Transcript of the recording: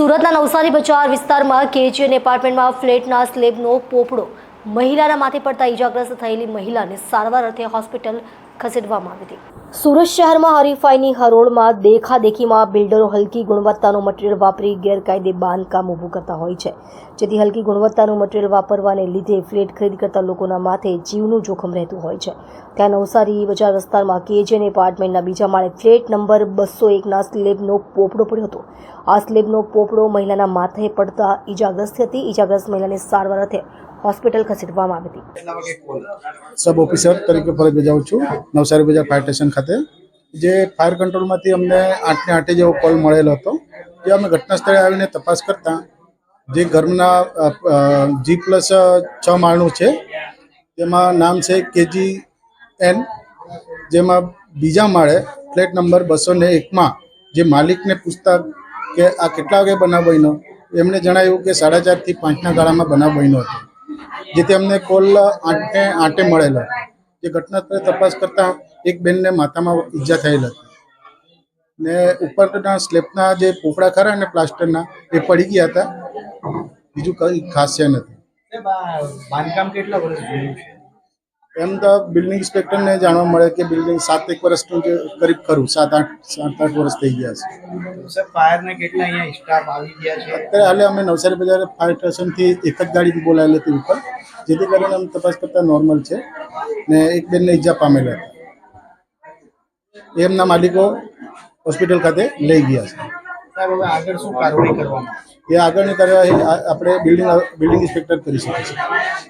સુરતના નવસારી બજાર વિસ્તારમાં કેજીએન એપાર્ટમેન્ટમાં ફ્લેટના સ્લેબનો પોપડો મહિલાના માથે પડતા ઈજાગ્રસ્ત થયેલી મહિલાને સારવાર અર્થે હોસ્પિટલ ખસેડવામાં આવી હતી. સુરત શહેરમાં હરીફાઈની હરોળમાં દેખાદેખીમાં બિલ્ડરો હલકી ગુણવત્તાનું મટીરિયલ વાપરી ગેરકાયદે બાંધકામ ઊભું કરતા હોય છે. જેથી હલકી ગુણવત્તાનું મટીરિયલ વાપરવાને લીધે ફ્લેટ ખરીદ કરતા લોકોના માથે જીવનું જોખમ રહેતું હોય છે. ત્યાં નવસારી બજાર વિસ્તારમાં કેજેન એપાર્ટમેન્ટના બીજા માળે ફ્લેટ નંબર બસો એકના સ્લેબનો પોપડો પડ્યો હતો. આ સ્લેબનો પોપડો મહિલાના માથે પડતા ઈજાગ્રસ્ત હતી. ઈજાગ્રસ્ત મહિલાને સારવાર અર્થે હોસ્પિટલ ખસેડવામાં આવી હતી. સબ ઓફિસર તરીકે ફરજ બજાવું છું નવસારી બજાર ફાયર સ્ટેશન ખાતે. જે ફાયર કંટ્રોલમાંથી અમને આઠને આઠે જેવો કોલ મળેલો હતો જે અમે ઘટના સ્થળે આવીને તપાસ કરતા જે ઘરના જી પ્લસ છ માળનું છે તેમાં નામ છે કેજી એન જેમાં બીજા માળે ફ્લેટ નંબર બસો ને એકમાં જે માલિકને પૂછતા કે આ કેટલા વાગે બનાવ બન્યો એમણે જણાવ્યું કે સાડા ચારથી પાંચના ગાળામાં બનાવ બન્યો હતો. જેથી અમને કોલ આઠે આઠે મળેલો. જે ઘટના સ્થળે તપાસ કરતા એક બેનને માથામાં ઈજા થયેલ હતી. ને ઉપરના સ્લેબના જે પોપડા ખરા ને પ્લાસ્ટરના એ પડી ગયા હતા. બીજું કંઈ ખાસ છે નથી. બાંધકામ કેટલા વર્ષ એમ તો બિલ્ડિંગ ઇન્સ્પેક્ટરને જાણવા મળે કે બિલ્ડિંગ સાત એક વર્ષનું જે કરીબ ખરું સાત આઠ સાત આઠ વર્ષ થઈ ગયા છે. સાહેબ કેટલા અહીંયા સ્ટાફ આવી ગયા છે? અત્યારે હાલે અમે નવસારી બજાર ફાયર સ્ટેશનથી એક જ ગાડી બોલાવેલી હતી ઉપર. જેથી કરીને અમે તપાસ કરતા નોર્મલ છે ને એક બેનને ઈજા પામેલા હતા. એમના માલિકો હોસ્પિટલ ખાતે લઈ ગયા છે? એ આગળની કાર્યવાહી આપણે બિલ્ડિંગ બિલ્ડિંગ ઇન્સ્પેક્ટર કરી શકીએ છે